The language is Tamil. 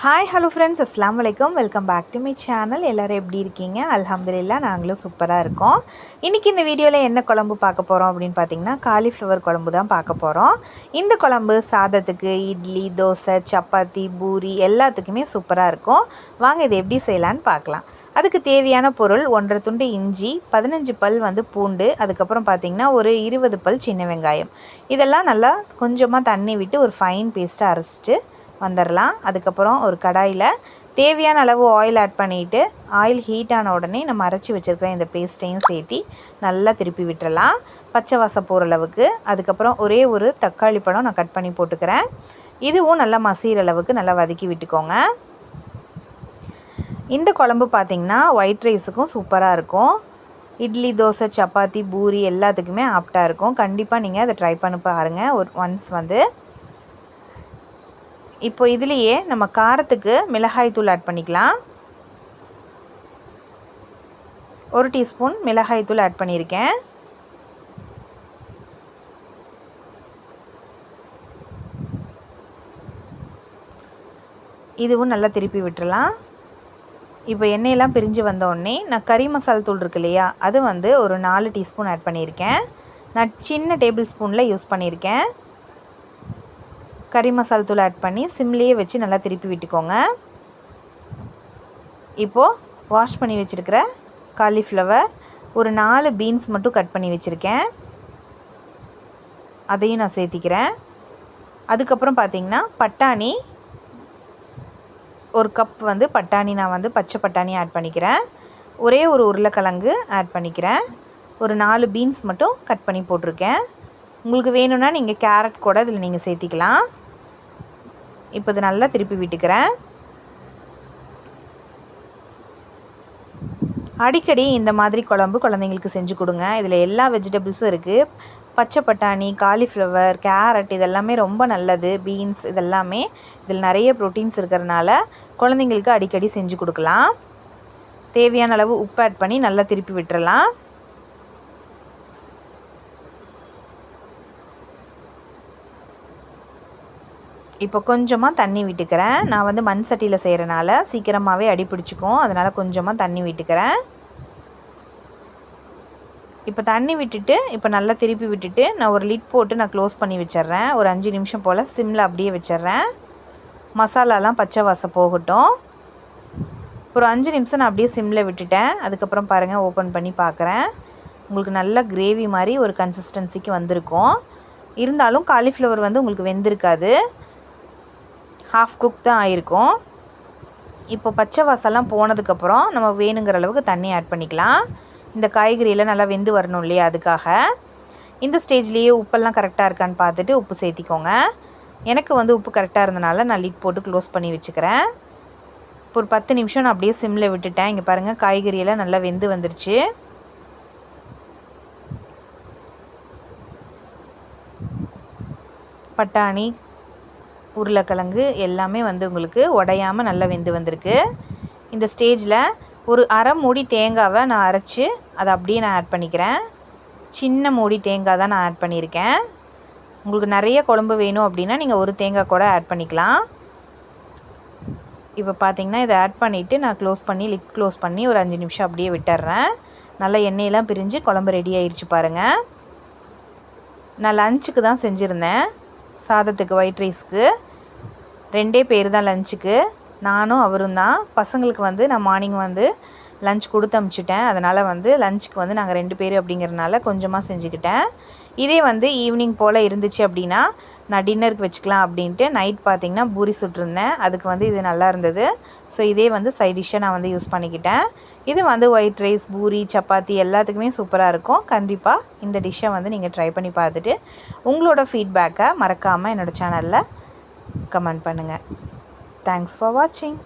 ஹாய் ஹலோ ஃப்ரெண்ட்ஸ் அஸ்லாம் வலைக்கம் welcome back to my channel எல்லோரும் எப்படி இருக்கீங்க? அல்ஹம்துலில்லா நாங்களும் சூப்பராக இருக்கோம். இன்றைக்கி இந்த வீடியோவில் என்ன குழம்பு பார்க்க போகிறோம் அப்படின்னு பார்த்தீங்கன்னா காலிஃப்ளவர் குழம்பு தான் பார்க்க போகிறோம் இந்த குழம்பு சாதத்துக்கு இட்லி தோசை சப்பாத்தி பூரி எல்லாத்துக்குமே சூப்பராக இருக்கும். வாங்க இதை எப்படி செய்யலான்னு பார்க்கலாம். அதுக்கு தேவையான பொருள் ஒன்றரை துண்டு இஞ்சி பதினஞ்சு பல் வந்து பூண்டு அதுக்கப்புறம் பார்த்திங்கன்னா ஒரு இருபது பல் சின்ன வெங்காயம். இதெல்லாம் நல்லா கொஞ்சமாக தண்ணி விட்டு ஒரு ஃபைன் பேஸ்ட்டாக அரைச்சிட்டு வந்துடலாம் அதுக்கப்புறம் ஒரு கடாயில் தேவையான அளவு ஆயில் ஆட் பண்ணிவிட்டு ஆயில் ஹீட் ஆன உடனே நம்ம அரைச்சி வச்சுருக்கிற இந்த பேஸ்ட்டையும் சேர்த்தி நல்லா திருப்பி விட்டுறலாம். பச்சை வாசம் போகிற அளவுக்கு. அதுக்கப்புறம் ஒரே ஒரு தக்காளி பழம் நான் கட் பண்ணி போட்டுக்கிறேன். இதுவும் நல்லா மசிகிற அளவுக்கு நல்லா வதக்கி விட்டுக்கோங்க. இந்த குழம்பு பார்த்திங்கன்னா ஒயிட் ரைஸுக்கும் சூப்பராக இருக்கும். இட்லி தோசை சப்பாத்தி பூரி எல்லாத்துக்குமே ஆப்டாக இருக்கும். கண்டிப்பாக நீங்கள் அதை ட்ரை பண்ணி பாருங்கள் ஒரு ஒன்ஸ் வந்து இப்போ இதுலேயே நம்ம காரத்துக்கு மிளகாய் தூள் ஆட் பண்ணிக்கலாம். ஒரு டீஸ்பூன் மிளகாய் தூள் ஆட் பண்ணியிருக்கேன் இதுவும் நல்லா திருப்பி விட்டுறலாம். இப்போ எண்ணெயெல்லாம் பிரிஞ்சு வந்தோடனே நான் கறி மசால் தூள் இருக்கு இல்லையா அது வந்து ஒரு நாலு டீஸ்பூன் ஆட் பண்ணியிருக்கேன் நான் சின்ன டேபிள் ஸ்பூனில் யூஸ் பண்ணியிருக்கேன் கறி மசால் தூள் ஆட் பண்ணி சிம்லேயே வச்சு நல்லா திருப்பி விட்டுக்கோங்க. இப்போது வாஷ் பண்ணி வச்சுருக்கிற காலிஃப்ளவர் ஒரு நாலு பீன்ஸ் மட்டும் கட் பண்ணி வச்சுருக்கேன். அதையும் நான் சேர்த்திக்கிறேன். அதுக்கப்புறம் பார்த்திங்கன்னா பட்டாணி ஒரு கப் வந்து பட்டாணி நான் வந்து பச்சை பட்டாணி ஆட் பண்ணிக்கிறேன். ஒரே ஒரு உருளைக்கிழங்கு ஆட் பண்ணிக்கிறேன். ஒரு நாலு பீன்ஸ் மட்டும் கட் பண்ணி போட்டிருக்கேன். உங்களுக்கு வேணும்னா நீங்கள் கேரட் கூட இதில் நீங்கள் சேர்த்திக்கலாம். இப்போ இது நல்லா திருப்பி விட்டுக்கிறேன். அடிக்கடி இந்த மாதிரி குழம்பு குழந்தைங்களுக்கு செஞ்சு கொடுங்க. இதில் எல்லா வெஜிடபிள்ஸும் இருக்குது பச்சை பட்டாணி காலிஃப்ளவர் கேரட் இதெல்லாமே ரொம்ப நல்லது. பீன்ஸ் இதெல்லாமே இதில் நிறைய ப்ரோட்டீன்ஸ் இருக்கிறதுனால குழந்தைங்களுக்கு அடிக்கடி செஞ்சு கொடுக்கலாம். தேவையான அளவு உப்பு ஆட் பண்ணி நல்லா திருப்பி விட்டுறலாம். இப்போ கொஞ்சமாக தண்ணி விட்டுக்கிறேன். நான் வந்து மண் சட்டியில் செய்கிறனால சீக்கிரமாகவே அடி பிடிச்சிக்கும். அதனால் கொஞ்சமாக தண்ணி விட்டுக்கிறேன். இப்போ தண்ணி விட்டுட்டு இப்போ நல்லா திருப்பி விட்டுட்டு நான் ஒரு லிட் போட்டு நான் க்ளோஸ் பண்ணி வச்சிட்றேன். ஒரு அஞ்சு நிமிஷம் போல் சிம்மில் அப்படியே வச்சிட்றேன். மசாலாலாம் பச்சை வாசம் போகட்டும். ஒரு அஞ்சு நிமிஷம் நான் அப்படியே சிம்மில் விட்டுட்டேன். அதுக்கப்புறம் பாருங்கள் ஓப்பன் பண்ணி பார்க்குறேன். உங்களுக்கு நல்ல கிரேவி மாதிரி ஒரு கன்சிஸ்டன்சிக்கு வந்திருக்கும். இருந்தாலும் காலிஃப்ளவர் வந்து உங்களுக்கு வெந்திருக்காது. ஹாஃப் குக் தான் ஆயிருக்கும். இப்போ பச்சை வாசம்லாம் போனதுக்கப்புறம் நம்ம வேணுங்கிற அளவுக்கு தண்ணி ஆட் பண்ணிக்கலாம். இந்த காய்கறியெல்லாம் நல்லா வெந்து வரணும் இல்லையா அதுக்காக. இந்த ஸ்டேஜ்லேயே உப்பெல்லாம் கரெக்டாக இருக்கான்னு பார்த்துட்டு உப்பு சேர்த்திக்கோங்க. எனக்கு வந்து உப்பு கரெக்டாக இருந்தனால நான் லிட் போட்டு க்ளோஸ் பண்ணி வச்சுக்கிறேன். இப்போ ஒரு பத்து நிமிஷம் நான் அப்படியே சிம்மில் விட்டுட்டேன். இங்கே பாருங்கள் காய்கறியெல்லாம் நல்லா வெந்து வந்துருச்சு. பட்டாணி உருளைக்கிழங்கு எல்லாமே வந்து உங்களுக்கு உடையாமல் நல்லா வெந்து வந்திருக்கு. இந்த ஸ்டேஜில் ஒரு அரை மூடி தேங்காவை நான் அரைச்சி அதை அப்படியே நான் ஆட் பண்ணிக்கிறேன். சின்ன மூடி தேங்காய் தான் நான் ஆட் பண்ணியிருக்கேன். உங்களுக்கு நிறைய குழம்பு வேணும் அப்படின்னா நீங்கள் ஒரு தேங்காய் கூட ஆட் பண்ணிக்கலாம். இப்போ பார்த்தீங்கன்னா இதை ஆட் பண்ணிவிட்டு நான் க்ளோஸ் பண்ணி லிப் க்ளோஸ் பண்ணி ஒரு அஞ்சு நிமிஷம் அப்படியே விட்டுறேன். நல்லா எண்ணெயெல்லாம் பிரிஞ்சு குழம்பு ரெடி ஆயிடுச்சு பாருங்கள் நான் லஞ்சுக்கு தான் செஞ்சுருந்தேன். சாதத்துக்கு ஒயிட் ரைஸ்க்கு ரெண்டே பேர் தான் லஞ்சுக்கு நானும் அவரும் தான். பசங்களுக்கு வந்து நான் மார்னிங் வந்து லஞ்ச் கொடுத்து அமுச்சிட்டேன். அதனால் வந்து லஞ்சுக்கு வந்து நாங்கள் ரெண்டு பேர் அப்படிங்கிறனால கொஞ்சமாக செஞ்சுக்கிட்டேன். இதே வந்து ஈவினிங் போல் இருந்துச்சு அப்படின்னா நான் டின்னருக்கு வச்சுக்கலாம் அப்படின்ட்டு நைட் பார்த்திங்கன்னா பூரி சுட்டிருந்தேன். அதுக்கு வந்து இது நல்லா இருந்தது. ஸோ இதே வந்து சைட் டிஷ்ஷை நான் வந்து யூஸ் பண்ணிக்கிட்டேன். இது வந்து ஒயிட் ரைஸ் பூரி சப்பாத்தி எல்லாத்துக்குமே சூப்பராக இருக்கும். கண்டிப்பாக இந்த டிஷ்ஷை வந்து நீங்கள் ட்ரை பண்ணி பார்த்துட்டு உங்களோட ஃபீட்பேக்கை மறக்காமல் என்னோடய சேனலில் கமெண்ட் பண்ணுங்கள் தேங்க்ஸ் ஃபார் வாட்சிங்